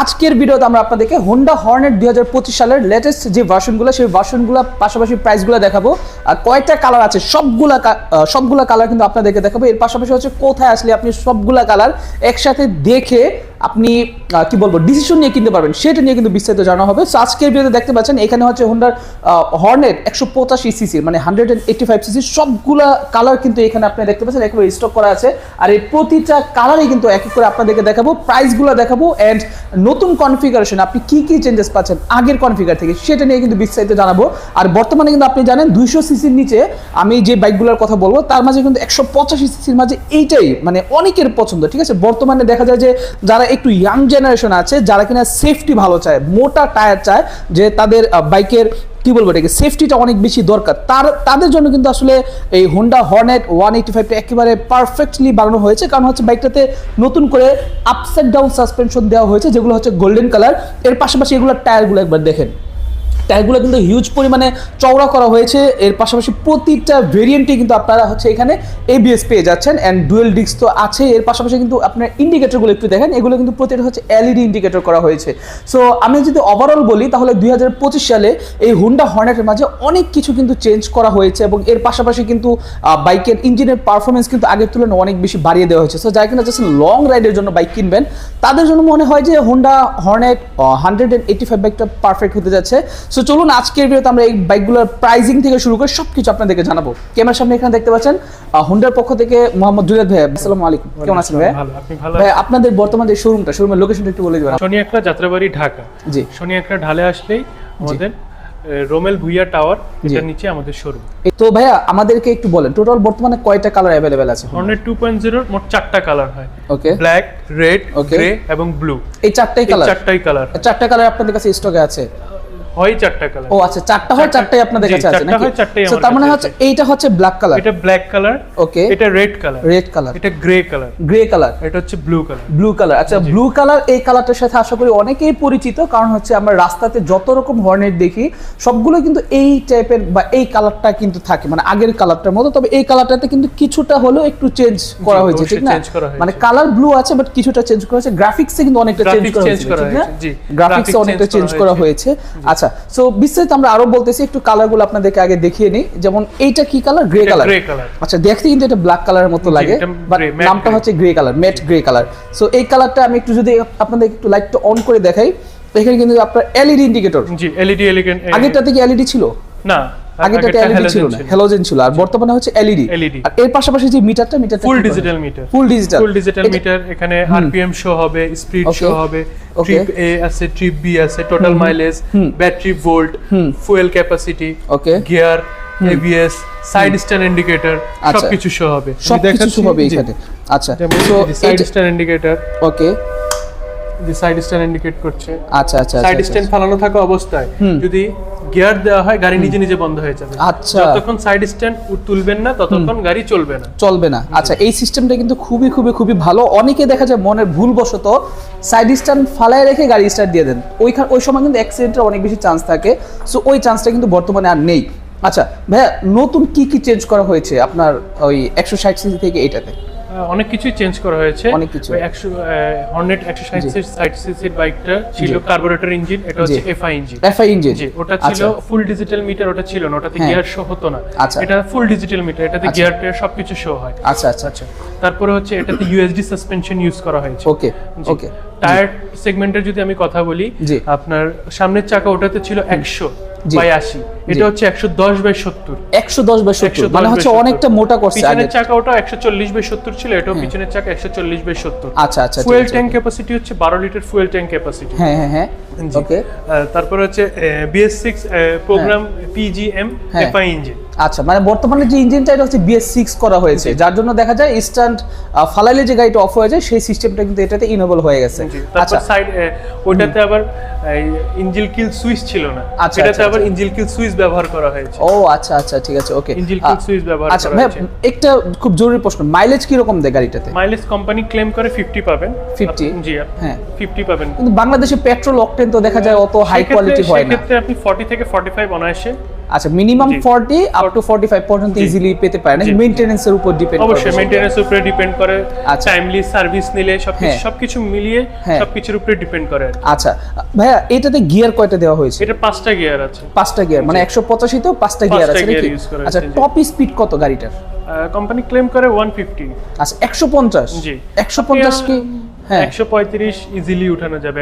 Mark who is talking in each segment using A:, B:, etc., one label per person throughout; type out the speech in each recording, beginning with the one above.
A: আজকের ভিডিওতে আমরা আপনাদেরকে হোন্ডা হর্নেট দুই হাজার পঁচিশ সালের লেটেস্ট যে ভার্সনগুলো সেই ভার্সনগুলো পাশাপাশি প্রাইসগুলো দেখাবো। আর কয়টা কালার আছে, সবগুলা সবগুলা কালার কিন্তু আপনাদেরকে দেখাবো। এর পাশাপাশি হচ্ছে কোথায় আসলে আপনি সবগুলা কালার একসাথে দেখে আপনি কি বলব ডিসিশন নিয়ে কিনতে পারবেন। সেটা নিয়ে কিন্তু বিস্তারিত জানা হবে। সো আজকের ভিডিওতে দেখতে পাচ্ছেন, এখানে হচ্ছে হোন্ডার হর্নেট একশো পঁচাশি সিসি মানে hundred and eighty five CC সবগুলা কালার কিন্তু এখানে আপনি দেখতে পাচ্ছেন, একেবারে স্টক করা আছে। আর এই প্রতিটা কালারই কিন্তু এক এক করে আপনাদেরকে দেখাবো প্রাইসগুলো দেখাবো অ্যান্ড নতুন কনফিগারেশন আপনি কি কি চেঞ্জেস পাচ্ছেন আগের কনফিগার থেকে, সেটা নিয়ে কিন্তু বিস্তারিত জানাব। আর বর্তমানে কিন্তু আপনি জানেন দুইশো সিসির নিচে আমি যে বাইকগুলোর কথা বলব, তার মাঝে কিন্তু একশো পঁচাশি সিসির মাঝে এইটাই মানে অনেকের পছন্দ, ঠিক আছে? বর্তমানে দেখা যায় যে যারা একটু ইয়াং জেনারেশন আছে, যারা কিনা সেফটি ভালো চায়, মোটা টায়ার চায়, যে তাদের বাইকের কি বলব এটাকে? সেফটিটা অনেক বেশি দরকার। তার, তাদের জন্য কিন্তু আসলে এই হোন্ডা হর্নেট ওয়ান এইটি ফাইভটা একেবারে পারফেক্টলি বানানো হয়েছে। কারণ হচ্ছে বাইকটাতে নতুন করে আপসাইড ডাউন সাসপেনশন দেওয়া হয়েছে, যেগুলো হচ্ছে গোল্ডেন কালারের পাশাপাশি এগুলোর টায়ারগুলো একবার দেখেন। টায়ারগুলো কিন্তু হিউজ পরিমাণে চওড়া করা হয়েছে। এর পাশাপাশি প্রতিটা ভেরিয়েন্টে কিন্তু আপনারা হচ্ছে এখানে এবিএস পেয়ে যাচ্ছেন অ্যান্ড ডুয়েল ডিস্ক তো আছে এর পাশাপাশি কিন্তু আপনার ইন্ডিকেটরগুলো একটু দেখেন। এগুলো কিন্তু প্রতিটা হচ্ছে এলইডি ইন্ডিকেটর করা হয়েছে। সো আমি যদি ওভারঅল বলি, তাহলে দুই হাজার পঁচিশ সালে এই হুন্ডা হর্নেটের মাঝে অনেক কিছু কিন্তু চেঞ্জ করা হয়েছে এবং এর পাশাপাশি কিন্তু বাইকের ইঞ্জিনের পারফরমেন্স কিন্তু আগের তুলনায় অনেক বেশি বাড়িয়ে দেওয়া হয়েছে। সো যারা কিনা জাস্ট লং রাইডের জন্য বাইক কিনবেন, তাদের জন্য মনে হয় যে Honda Hornet hundred and eighty five বাইকটা পারফেক্ট হতে যাচ্ছে। সো চলুন আজকের ভিডিওতে আমরা এই বাইকগুলোর প্রাইজিং থেকে শুরু করে সব কিছু আপনাদেরকে জানাব। ক্যামেরার সামনে এখানে দেখতে পাচ্ছেন হোন্ডার পক্ষ থেকে মোহাম্মদ জুয়েদ ভাই আসসালামু আলাইকুম কেমন আছেন ভাই
B: ভালো আপনি ভালো
A: ভাই আপনাদের বর্তমান যে শোরুমটা শোরুমের লোকেশনটা একটু বলে দিবেন।
B: শনি একটা যাত্রাবাড়ি ঢাকা।
A: জি।
B: শনি একটা ঢালে আসলেই আমাদের রোমেল ভুইয়া টাওয়ার এটার নিচে আমাদের শোরুম
A: তো ভাইয়া আমাদেরকে একটু বলেন টোটাল বর্তমানে কয়টা কালার অ্যাভেলেবেল আছে?
B: হর্নেট টু পয়েন্ট জিরোর মোট চারটা কালার হয়।
A: Okay
B: black red. গ্রে এবং ব্লু
A: এই চারটাই কালার
B: চারটাই কালার
A: চারটা কালার আপনাদের কাছে স্টকে আছে?
B: হয় চারটা কালার
A: ও আচ্ছা চারটা হয় চারটাই আপনাদের কাছে আছে নাকি? তার মানে হচ্ছে এইটা হচ্ছে ব্ল্যাক কালার
B: এটা ব্ল্যাক কালার
A: ওকে
B: এটা রেড কালার
A: রেড কালার
B: এটা গ্রে কালার
A: গ্রে কালার
B: এটা হচ্ছে ব্লু কালার
A: ব্লু কালার আচ্ছা ব্লু কালার এই কালারটার সাথে আশা করি অনেকেই পরিচিত কারণ হচ্ছে আমরা রাস্তাতে যত রকম হর্নেট দেখি সবগুলো কিন্তু এই টাইপের বা এই কালারটা কিন্তু থাকে মানে আগের কালারটার মতো। তবে এই কালারটাতে কিন্তু কিছুটা হলেও একটু চেঞ্জ করা হয়েছে ঠিক না। মানে কালার ব্লু আছে বাট কিছুটা চেঞ্জ করা হয়েছে। গ্রাফিক্সে কিন্তু অনেকটা চেঞ্জ করা হয়েছে ঠিক না? গ্রাফিক্সে অনেকটা চেঞ্জ
B: করা
A: হয়েছে। আচ্ছা সো বিস্তারিত আমরা আরও বলতেছি একটু কালারগুলো আপনাদেরকে আগে দেখিয়ে নিই। যেমন এইটা কি colour grey colour
B: grey colour
A: আচ্ছা দেখতে কিন্তু এটা ব্ল্যাক কালারের মতো লাগে বাট নামটা হচ্ছে grey colour matte grey colour so এই কালারটা আমি একটু যদি আপনাদের একটু লাইটটা অন করে দেখাই এখানে কিন্তু আপনার এলইডি ইন্ডিকেটর
B: জি এলইডি এলিগেন্ট
A: আগেরটাতে কি এলইডি ছিল?
B: না।
A: আগেরটাতে এলইডি ছিল না হ্যালোজেন ছিল আর বর্তমানে হচ্ছে এলইডি আর এর পাশাপাশি যে মিটারটা মিটারটা
B: full digital meter
A: full digital
B: full digital meter এখানে আরপিএম শো হবে স্পিড শো হবে ট্রিপ এ আছে ট্রিপ বি আছে total mileage battery volt fuel capacity
A: okay
B: gear ABS side stand indicator. সবকিছু শো হবে।
A: সব কিছু হবে এখানে। আচ্ছা।
B: So
A: so
B: side stand indicator
A: okay
B: যে সাইড স্ট্যান্ড ইন্ডিকেট করছে।
A: আচ্ছা আচ্ছা
B: সাইড
A: আচ্ছা,
B: স্ট্যান্ড ফালানো থাকা অবস্থায় যদি গিয়ার দেওয়া হয় গাড়ি নিজে নিজে বন্ধ হয়ে যাবে।
A: আচ্ছা।
B: যতক্ষণ সাইড স্ট্যান্ড তুলবেন না ততক্ষণ গাড়ি চলবে না।
A: চলবে না। আচ্ছা এই সিস্টেমটা কিন্তু খুবই খুবই খুবই ভালো। অনেকে দেখা যায় মনের ভুলবশত সাইড স্ট্যান্ড ফালায় রেখে গাড়ি স্টার্ট দিয়ে দেন। ওইখান ওই সময় কিন্তু অ্যাক্সিডেন্টের অনেক বেশি চান্স থাকে। সো ওই চান্সটা কিন্তু বর্তমানে আর নেই। আচ্ছা ভাইয়া নতুন কি কি চেঞ্জ করা হয়েছে আপনার ওই একশো ষাট সিসি থেকে এটাতে?
B: আহ, অনেক কিছুই চেঞ্জ করা হয়েছে।
A: অনেক কিছু।
B: একশো হর্নেট একশো ষাট সিসির বাইকটা ছিল কার্বোরেটর ইঞ্জিন এটা হচ্ছে। এফআই ইঞ্জিন
A: এফআই ইঞ্জিন
B: জি ওটা ছিল ফুল ডিজিটাল মিটার ওটা ছিল না ওটাতে
A: হ্যাঁ।
B: গিয়ার শো হতো না।
A: আচ্ছা।
B: এটা ফুল ডিজিটাল মিটার এটাতে
A: আচ্ছা।
B: গিয়ার টিয়ার সবকিছু শো হয়।
A: আচ্ছা আচ্ছা আচ্ছা।
B: তারপরে হচ্ছে এটাতে ইউএসডি সাসপেনশন ইউজ করা হয়েছে।
A: ওকে ওকে
B: টায়ার সেগমেন্টের যদি আমি কথা বলি আপনার সামনের চাকা ওটাতে ছিল একশো বাই আশি। এটা হচ্ছে একশো দশ বাই সত্তর।
A: একশো দশ সত্তর। মানে হচ্ছে অনেকটা মোটা করছে
B: পিছনের চাকা ওটা একশো চল্লিশ বাই সত্তর ছিল এটাও পিছনের চাকা একশো চল্লিশ বাই সত্তর।
A: আচ্ছা আচ্ছা
B: ফুয়েল ট্যাঙ্ক ক্যাপাসিটি হচ্ছে বারো লিটার ফুয়েল ট্যাঙ্ক ক্যাপাসিটি
A: হ্যাঁ হ্যাঁ হ্যাঁ। ওকে
B: তারপর হচ্ছে BS six program PGM. FI engine
A: আচ্ছা মানে বর্তমানে যে ইঞ্জিনটা এটা হচ্ছে বিএস সিক্স করা হয়েছে। যার জন্য দেখা যায় ইনস্ট্যান্ট ফালাইলে যে গাড়িটা অফ হয়ে যায় সেই সিস্টেমটা কিন্তু এটাতে ইনেবল হয়ে গেছে। আচ্ছা।
B: সাইড ওটাতে আবার ইঞ্জিল কিল সুইচ ছিল না।
A: আচ্ছা,
B: এটাতে
A: আচ্ছা,
B: আবার ইঞ্জিল কিল সুইচ ব্যবহার করা হয়েছে।
A: ও আচ্ছা আচ্ছা ঠিক আছে ওকে
B: ইঞ্জিল কিল সুইচ ব্যবহার
A: আচ্ছা ভাই একটা খুব জরুরি প্রশ্ন মাইলেজ কি রকম দেয় গাড়িটাতে?
B: মাইলেজ কোম্পানি ক্লেম করে ফিফটি পাবেন।
A: 50?
B: আপ- জি
A: হ্যাঁ।
B: ফিফটি পাবেন।
A: কিন্তু বাংলাদেশে পেট্রোল অকটেন তো দেখা যায় অত হাই কোয়ালিটি হয় না।
B: সেক্ষেত্রে আপনি ফর্টি থেকে ফর্টি ফাইভ অনায়াসে
A: আচ্ছা মিনিমাম 40 আপ টু 45 পর্যন্ত ইজিলি পেতে পারেন।
B: জি।
A: মেইনটেনেন্সের উপর ডিপেন্ড করে
B: অবশ্যই মেইনটেনেন্স উপরে ডিপেন্ড করে।
A: আচ্ছা।
B: টাইমলি সার্ভিস নিলে সবকিছু
A: হ্যাঁ।
B: সবকিছু মিলিয়ে
A: হ্যাঁ।
B: সবকিছুর উপরে ডিপেন্ড করে
A: আচ্ছা ভাইয়া এটাতে গিয়ার কয়টা দেওয়া হয়েছে?
B: এটা পাঁচটা গিয়ার আছে।
A: পাঁচটা গিয়ার মানে 185 তেও পাঁচটা গিয়ার আছে নাকি? আচ্ছা টপ স্পিড কত গাড়িটার?
B: কোম্পানি ক্লেম করে 150
A: আচ্ছা 150
B: জি।
A: 150 কি হ্যাঁ।
B: 135 ইজিলি উঠানো যাবে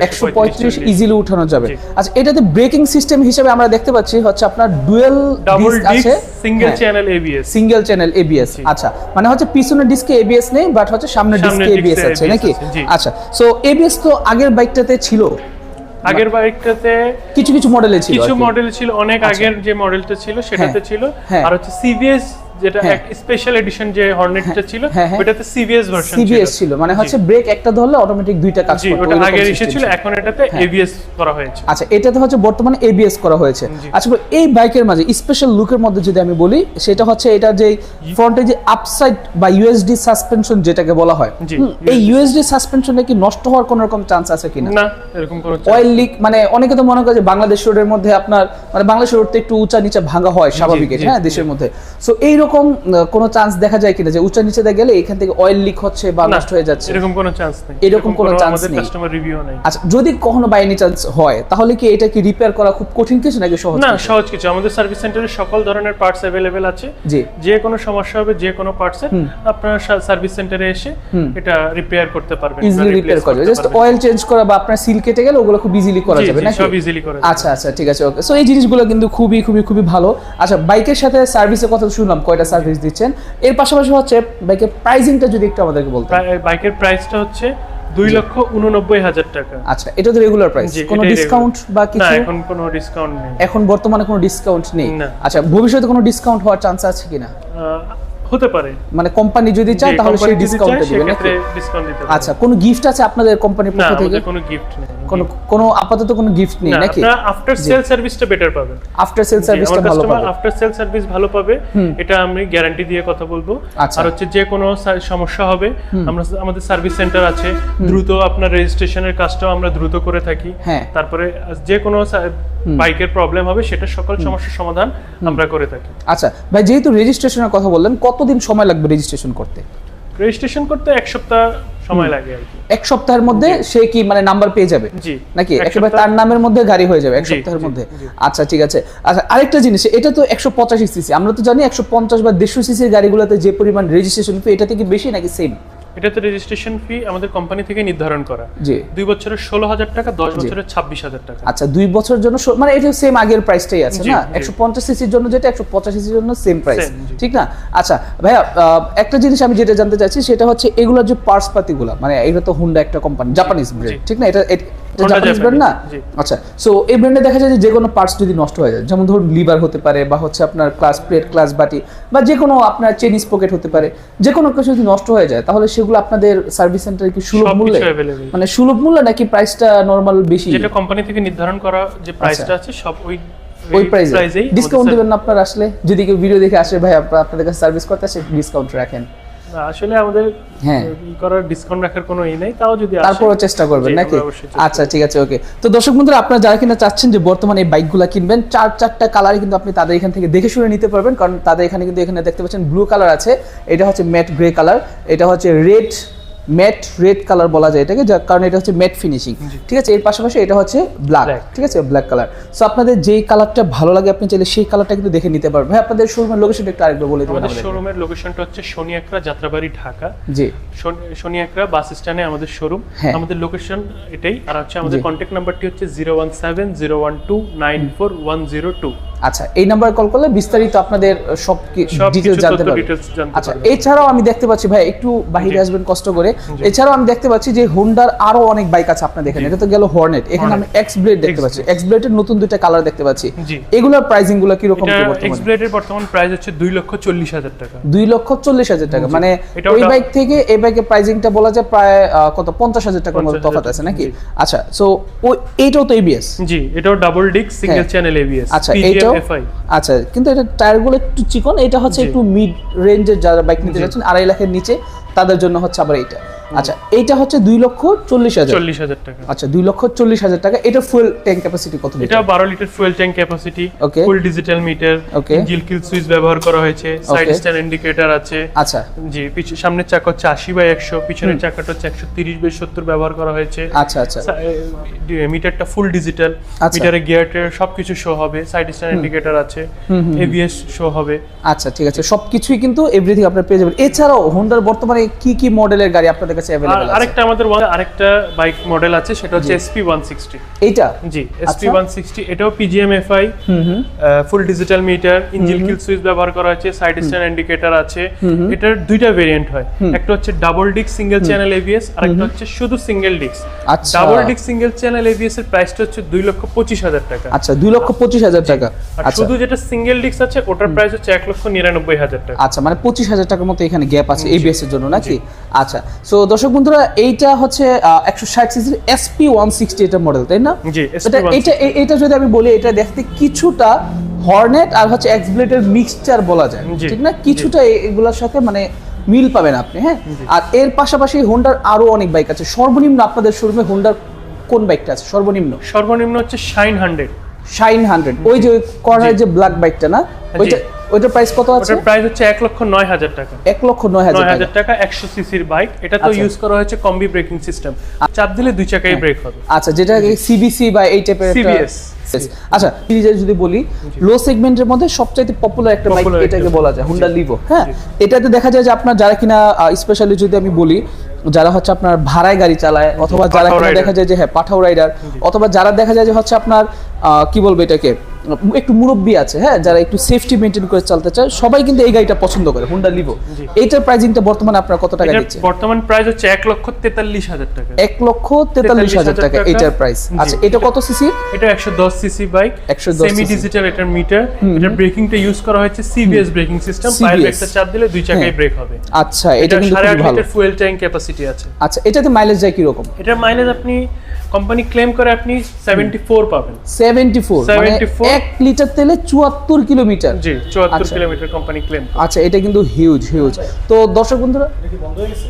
A: ইজিলি উঠানো যাবে। আচ্ছা এটাতে ব্রেকিং সিস্টেম হিসেবে আমরা দেখতে পাচ্ছি হচ্ছে আপনার ডুয়েল
B: ডাবল
A: ডিস্ক
B: ডিস্ক
A: আছে।
B: Single channel ABS
A: single channel ABS আচ্ছা। মানে হচ্ছে পিছনের ডিস্কে এবিএস নেই বাট হচ্ছে সামনের
B: সামনের
A: ডিস্কে এবিএস আছে নাকি। আচ্ছা সো এবিএস তো আগের বাইকটাতে ছিল?
B: আগের বাইকটাতে
A: কিছু কিছু মডেলে ছিল
B: কিছু মডেল ছিল অনেক আগের যে মডেলটা ছিল সেটাতে
A: হ্যাঁ,
B: ছিল।
A: হ্যাঁ।
B: আর হচ্ছে সিভিএস যেটা
A: হ্যাঁ।
B: স্পেশাল এডিশন যে হর্নেটটা ছিল
A: হ্যাঁ, হ্যাঁ।
B: ওটাতে সিভিএস ভার্সন ছিল
A: সিবিএস ছিল মানে হচ্ছে ব্রেক একটা ধরলে অটোমেটিক দুইটা কাজ
B: ওটা আগে এসেছিল
A: ছিল।
B: এখন এটাতে
A: হ্যাঁ।
B: এবিএস করা হয়েছে
A: আচ্ছা এটাতে হচ্ছে বর্তমানে এবিএস করা হয়েছে আচ্ছা এই বাইকের মাঝে স্পেশাল লুকের মধ্যে যদি আমি বলি সেটা হচ্ছে এটা যে ফ্রন্টে যে আপসাইড বা ইউএসডি সাসপেনশন যেটাকে বলা হয় এই ইউএসডি সাসপেনশনে কি নষ্ট হওয়ার কোনো রকম চান্স আছে কিনা
B: না এরকম কোনো
A: অয়েল লিক মানে অনেকে তো মনে করে যে বাংলাদেশ রোডের মধ্যে আপনার মানে বাংলাদেশ রোড তো একটু উঁচা নিচে ভাঙা হয় স্বাভাবিক হ্যাঁ দেশের মধ্যে সো এইরকম আহ, কোনো চান্স দেখা যায় কিনা? যে উঁচা নিচে গেলে এখান থেকে অয়েল লিক হচ্ছে বা নষ্ট হয়ে যাচ্ছে।
B: এরকম কোনো চান্স নেই।
A: এরকম কোনো
B: আমাদের
A: নেই।
B: কাস্টমার রিভিউ নাই।
A: আচ্ছা যদি কখনো বাই এনি চান্স হয় তাহলে কি এটা কি রিপেয়ার করা খুব কঠিন কিছু নাকি সহজ
B: না সহজ কিছু। আমাদের সার্ভিস সেন্টারে সকল ধরনের পার্টস অ্যাভেলেবেল আছে।
A: জি।
B: যে কোনো সমস্যা হবে যে কোনো পার্টসের আপনার সার্ভিস সেন্টারে এসে এটা রিপেয়ার করতে পারবেন
A: ইজিলি রিপেয়ার করা জাস্ট অয়েল চেঞ্জ করা বা আপনার সিল কেটে গেলে ওগুলো খুব ইজিলি করা যাবে নাকি?
B: সব ইজিলি করে
A: আচ্ছা আচ্ছা ঠিক আছে ওকে সো এই জিনিসগুলো কিন্তু খুবই খুবই খুবই ভালো। আচ্ছা বাইকের সাথে সার্ভিসের কথা শুনলাম কয়টা সার্ভিস দিচ্ছেন। এর পাশাপাশি হচ্ছে বাইকের প্রাইসিংটা যদি একটু আমাদেরকে বলতেন।
B: বাইকের প্রাইসটা হচ্ছে দুই লক্ষ উননব্বই হাজার টাকা।
A: আচ্ছা এটা তো রেগুলার প্রাইস কোনো ডিসকাউন্ট বা কিছু?
B: এখন কোনো ডিসকাউন্ট নেই।
A: এখন বর্তমানে কোনো ডিসকাউন্ট নেই? আচ্ছা ভবিষ্যতে কোনো ডিসকাউন্ট হওয়ার চান্স আছে কিনা?
B: হতে পারে।
A: মানে কোম্পানি যদি চায় তাহলে সেই ডিসকাউন্টটা আচ্ছা কোনো গিফট আছে আপনাদের কোম্পানির পক্ষ থেকে?
B: কোনো গিফট নেই।
A: কোনো কোনো আপাতত কোনো গিফট নেই নাকি?
B: আফটার সেল সার্ভিসটা বেটার পাবেন।
A: আফটার সেল সার্ভিসটা ভালো পাবে।
B: আফটার সেল সার্ভিস ভালো পাবে এটা আমি গ্যারান্টি দিয়ে কথা বলব।
A: আচ্ছা।
B: আর হচ্ছে যে কোনো সমস্যা হবে আমরা আমাদের সার্ভিস সেন্টার আছে দ্রুত আপনার রেজিস্ট্রেশনের কাজটাও আমরা দ্রুত করে থাকি।
A: হ্যাঁ।
B: তারপরে যে কোনো বাইকের প্রবলেম হবে সেটা সকল সমস্যার সমাধান আমরা করে থাকি।
A: আচ্ছা ভাই যেহেতু রেজিস্ট্রেশনের কথা বললেন কতদিন সময় লাগবে রেজিস্ট্রেশন করতে?
B: রেজিস্ট্রেশন করতে এক সপ্তাহ সময় লাগে
A: এক সপ্তাহের মধ্যে সে কি মানে নাম্বার পেয়ে যাবে? নাকি?
B: এক
A: একেবারে তার নামের মধ্যে গাড়ি হয়ে যাবে এক সপ্তাহের মধ্যে। আচ্ছা ঠিক আছে। আচ্ছা আরেকটা জিনিস এটা তো একশো পঁচাশি সিসি। আমরা তো জানি একশো পঞ্চাশ বা দেড়শো সিসির গাড়িগুলোতে যে পরিমাণ রেজিস্ট্রেশন ফি এটা থেকে বেশি নাকি সেম
B: এটাতে রেজিস্ট্রেশন ফি আমাদের কোম্পানি থেকে নির্ধারণ করা।
A: জি।
B: দুই বছরের ষোলো হাজার টাকা দশ বছরের ছাব্বিশ হাজার টাকা।
A: আচ্ছা দুই বছর জন্য মানে এটা সেম আগের প্রাইসটাই আছে না? একশো পঞ্চাশ সিসির জন্য যেটা একশো পঞ্চাশ সিসির জন্য সেম প্রাইস ঠিক না? আচ্ছা ভাইয়া আহ, একটা জিনিস আমি যেটা জানতে চাইছি সেটা হচ্ছে এগুলোর যে পার্টস পাতিগুলো মানে এটা তো হুন্ডা একটা কোম্পানি জাপানিজ ব্র্যান্ড ঠিক না? এটা এটা জাপানিজ ব্র্যান্ড না? আচ্ছা সো এই ব্র্যান্ডে দেখা যায় যে যে কোনো পার্টস যদি নষ্ট হয়ে যায় যেমন ধরুন লিভার হতে পারে বা হচ্ছে আপনার ক্লাস প্লেট ক্লাস বাটি বা যে কোনো আপনার চেন স্পকেট হতে পারে যে কোনো কিছু যদি নষ্ট হয়ে যায় তাহলে সেগুলো আপনাদের সার্ভিস সেন্টারে কি সুলভ মূল্যে। মানে সুলভ মূল্যে নাকি প্রাইসটা নর্মাল বেশি?
B: যেটা কোম্পানি থেকে নির্ধারণ করা যে প্রাইসটা আছে সব ওই
A: আচ্ছা। ওই প্রাইসে ডিসকাউন্ট দিবেন না আপনারা আসলে। যদি কেউ ভিডিও দেখে আসে ভাই আপনারা আপনাদের কাছে সার্ভিস করতে আসে ডিসকাউন্ট রাখেন।
B: আসলে আমাদের
A: হ্যাঁ।
B: করার ডিসকাউন্ট রাখার কোনো ই নাই তাও যদি
A: তারপরও চেষ্টা করবেন নাকি? আচ্ছা ঠিক আছে ওকে। তো দর্শক বন্ধুরা আপনারা যারা কিনা চাচ্ছেন যে বর্তমানে এই বাইকগুলো কিনবেন চার চারটা কালার কিন্তু আপনি তাদের এখান থেকে দেখে শুনে নিতে পারবেন কারণ তাদের এখানে কিন্তু এখানে দেখতে পাচ্ছেন ব্লু কালার আছে। এটা হচ্ছে ম্যাট গ্রে কালার এটা হচ্ছে রেড ম্যাট রেড কালার বলা যায় এটাকে যার কারণ এটা হচ্ছে ম্যাট ফিনিশিং ঠিক আছে? এর পাশাপাশি এটা হচ্ছে ব্ল্যাক ঠিক আছে? ব্ল্যাক কালার সো আপনাদের যেই কালারটা ভালো লাগে আপনি চাইলে সেই কালারটা কিন্তু দেখে নিতে পারবেন। ভাই আপনাদের শোরুমের লোকেশনটা একটু আরেকবার বলে দিবেন
B: আমাদের শোরুমের লোকেশনটা হচ্ছে শনি একরা যাত্রাবাড়ি ঢাকা।
A: জি।
B: শনি- শনি একরা বাস স্ট্যান্ডে আমাদের শোরুম
A: হ্যাঁ।
B: আমাদের লোকেশন এটাই। আর হচ্ছে আমাদের
A: জি।
B: কন্ট্যাক্ট নাম্বারটি হচ্ছে zero one seven zero one two nine four one zero two
A: আচ্ছা এই নাম্বারে কল করলে বিস্তারিত আপনাদের সব
B: সব
A: ডিটেলস জানতে পারবেন। আচ্ছা এছাড়াও আমি দেখতে পাচ্ছি ভাই একটু বাহিরে আসবেন কষ্ট করে। এছাড়াও আমি দেখতে পাচ্ছি যে হোন্ডার আরও অনেক বাইক আছে আপনাদের এখানে এটা তো গেল হর্নেট এখানে আমি এক্স ব্লেড দেখতে পাচ্ছি। এক্স ব্লেডের নতুন দুইটা কালার দেখতে পাচ্ছি। এগুলোর প্রাইসিংগুলো কীরকম
B: এটা
A: কি বর্তমানে?
B: এক্সব্লেডের বর্তমান প্রাইস হচ্ছে দুই লক্ষ চল্লিশ হাজার টাকা।
A: দুই লক্ষ চল্লিশ হাজার টাকা। মানে ওই বাইক থেকে এই বাইকের প্রাইসিংটা বলা যায় প্রায় কত? পঞ্চাশ হাজার টাকার মতো
B: 50,000
A: তফাৎ আছে নাকি? আচ্ছা সো ওই এইটাও তো এবিএস
B: জি এটাও double disc single. Channel ABS
A: আচ্ছা এইটাও আচ্ছা কিন্তু এটা টায়ারগুলো একটু চিকন এটা হচ্ছে একটু মিড রেঞ্জের যারা বাইক নিতে যাচ্ছেন আড়াই লাখের নিচে। তাদের জন্য হচ্ছে আবার এইটা। আচ্ছা এইটা হচ্ছে দুই লক্ষ চল্লিশ হাজার।
B: চল্লিশ হাজার টাকা।
A: আচ্ছা দুই লক্ষ চল্লিশ হাজার টাকা। এটা ফুয়েল ট্যাঙ্ক ক্যাপাসিটি কত
B: এটা বারো litre fuel tank capacity
A: Okay.
B: Full digital meter
A: Okay.
B: জিল কিল সুইচ ব্যবহার করা হয়েছে সাইড. স্ট্যান্ড ইন্ডিকেটর আছে।
A: আচ্ছা।
B: জি পিছ- সামনের চাকা হচ্ছে আশি বাই একশো পিছনের চাকাটা হচ্ছে একশো তিরিশ বাই সত্তর ব্যবহার করা হয়েছে।
A: আচ্ছা আচ্ছা।
B: মিটারটা ফুল ডিজিটাল। মিটারে গিয়ার সবকিছু শো হবে সাইড স্ট্যান্ড ইন্ডিকেটর আছে এবিএস শো হবে।
A: আচ্ছা ঠিক আছে। সবকিছুই কিন্তু এভরিথিং আপনারা পেয়ে যাবেন। এছাড়াও হোন্ডার বর্তমানে কি কি মডেলের গাড়ি আপনাদের কাছে অ্যাভেলেবল আছে।
B: আরেকটা আমাদের আরেকটা বাইক মডেল আছে সেটা হচ্ছে এসপি ওয়ান সিক্সটি
A: এইটা?
B: জি এসপি
A: আচ্ছা।
B: ওয়ান সিক্সটি এটাও PGM FI full digital meter engine kill switch ব্যবহার করা হয়েছে সাইড স্ট্যান্ড ইন্ডিকেটর আছে। এটার দুইটা ভেরিয়েন্ট হয়। একটা হচ্ছে double disc single channel ABS আর একটা হচ্ছে শুধু সিঙ্গেল ডিক্স
A: আচ্ছা।
B: Double disc single channel ABS এর প্রাইসটা হচ্ছে দুই লক্ষ পঁচিশ হাজার টাকা।
A: আচ্ছা দুই লক্ষ পঁচিশ হাজার টাকা।
B: আর
A: আচ্ছা।
B: শুধু যেটা সিঙ্গেল ডিক্স আছে ওটার প্রাইস হচ্ছে এক লক্ষ নিরানব্বই হাজার টাকা।
A: আচ্ছা মানে পঁচিশ হাজার টাকার মতো এখানে গ্যাপ আছে এবিএস এর জন্য নাকি? আচ্ছা সো দর্শক বন্ধুরা এইটা হচ্ছে একশো ষাট সিসির এসপি ওয়ান সিক্সটি এটা মডেল তাই না? এটা এটা যদি আমি বলি এটা দেখতে কিছুটা হর্নেট আর হচ্ছে এক্সব্লেটের মিক্সচার বলা যায় ঠিক না? কিছুটা এগুলোর সাথে মানে মিল পাবেন আপনি হ্যাঁ? আর এর পাশাপাশি হোন্ডার আরও অনেক বাইক আছে। সর্বনিম্ন আপনাদের শোরুমে হোন্ডার কোন বাইকটা আছে? সর্বনিম্ন?
B: সর্বনিম্ন হচ্ছে শাইন হান্ড্রেড
A: শাইন হান্ড্রেড ওই যে কর্নার যে ব্ল্যাক বাইকটা না ওইটা ওইটার প্রাইস কত আছে?
B: ওটার প্রাইস হচ্ছে এক লক্ষ নয় হাজার টাকা।
A: এক লক্ষ নয় হাজার টাকা।
B: হাজার টাকা একশো সিসির বাইক এটা তো
A: আচ্ছা।
B: ইউজ করা হয়েছে কম্বি ব্রেকিং সিস্টেম চাপ দিলে দুই ব্রেক হবে।
A: আচ্ছা যেটা সিবিসি বা এই টাইপের
B: CBS
A: আচ্ছা সিরিজে যদি বলি লো সেগমেন্টের মধ্যে সবচাইতে পপুলার একটা বাইক এটাকে বলা যায় হুন্ডা লিভো হ্যাঁ? এটাতে দেখা যায় যে আপনার যারা কিনা স্পেশালি যদি আমি বলি যারা হচ্ছে আপনার ভাড়ায় গাড়ি চালায় অথবা যারা কিনা দেখা যায় যে হ্যাঁ পাঠাও রাইডার অথবা যারা দেখা যায় যে হচ্ছে আপনার কি বলব এটাকে একটু মুরব্বী আছে হ্যাঁ যারা একটু সেফটি মেনটেন করে চলতে চায় সবাই কিন্তু এই গাড়িটা পছন্দ করে হুন্ডা লিভো এইটার প্রাইসিংটা বর্তমানে আপনার কত টাকা দিচ্ছে
B: বর্তমান প্রাইস হচ্ছে এক লক্ষ তেতাল্লিশ হাজার টাকা।
A: এক লক্ষ তেতাল্লিশ হাজার টাকা। এইটার প্রাইস আচ্ছা এটা কত সিসি
B: এটা একশো দশ সিসি বাইক
A: 110
B: সেমি ডিজিটাল এটার মিটার এটার ব্রেকিংটা ইউজ করা হয়েছে সিবিএস ব্রেকিং সিস্টেম পায়ের ব্রেকটা চাপ দিলে দুই চাকায়
A: হ্যাঁ।
B: ব্রেক হবে।
A: আচ্ছা এটা
B: এটা
A: কিন্তু খুব ভালো।
B: ফুয়েল ট্যাঙ্ক ক্যাপাসিটি আছে।
A: আচ্ছা এটাতে মাইলেজ যায় কি রকম
B: এটার মাইলেজ আপনি কোম্পানি ক্লেম করে আপনি সেভেন্টি ফোর পাবেন।
A: 74 মানে
B: 74
A: এক লিটার তেলে 74 কিলোমিটার।
B: জি চুয়াত্তর
A: আচ্ছা।
B: কিলোমিটার কোম্পানি ক্লেম
A: আচ্ছা এটা কিন্তু হিউজ হিউজ তো দর্শক বন্ধুরা দেখি বন্ধ হয়ে গেছে?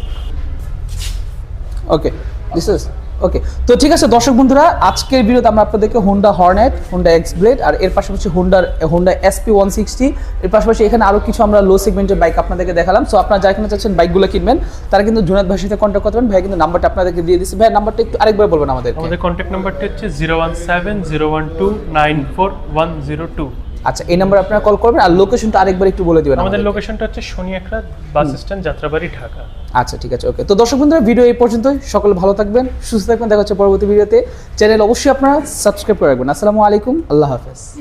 A: ওকে দিস ইজ ওকে তো ঠিক আছে, দর্শক বন্ধুরা, আজকের ভিডিওতে আমরা আপনাদেরকে Honda Hornet Honda X Blade আর এর পাশাপাশি হোন্ডার হোন্ডা এসপি ওয়ান সিক্সটি এর পাশাপাশি এখানে আরও কিছু আমরা লো সেগমেন্টের বাইক আপনাদেরকে দেখালাম। সো আপনারা যারা কিনা চাচ্ছেন বাইকগুলো কিনবেন, তারা কিন্তু জুনাদ ভাইয়ের সাথে কন্ট্যাক্ট করতে পারেন। ভাই কিন্তু নাম্বারটা আপনাদেরকে দিয়ে দিচ্ছি। ভাই নাম্বারটা একটু আরেকবার বলবেন আমাদের
B: আমাদের কন্ট্যাক্ট নাম্বারটা হচ্ছে zero one seven zero one two nine four one zero two
A: আচ্ছা এই নাম্বার আপনারা কল করবেন আর লোকেশনটা আরেকবার একটু বলে দিবেন আমাদের
B: লোকেশনটা হচ্ছে শনিয়াখড়া বাস স্ট্যান্ড যাত্রাবাড়ি ঢাকা।
A: আচ্ছা ঠিক আছে ওকে তো দর্শক বন্ধুরা ভিডিও এই পর্যন্তই। সকলে ভালো থাকবেন সুস্থ থাকবেন। দেখা হচ্ছে পরবর্তী ভিডিওতে চ্যানেল অবশ্যই আপনারা সাবস্ক্রাইব করে রাখবেন। আসসালামু আলাইকুম আল্লাহ হাফেজ।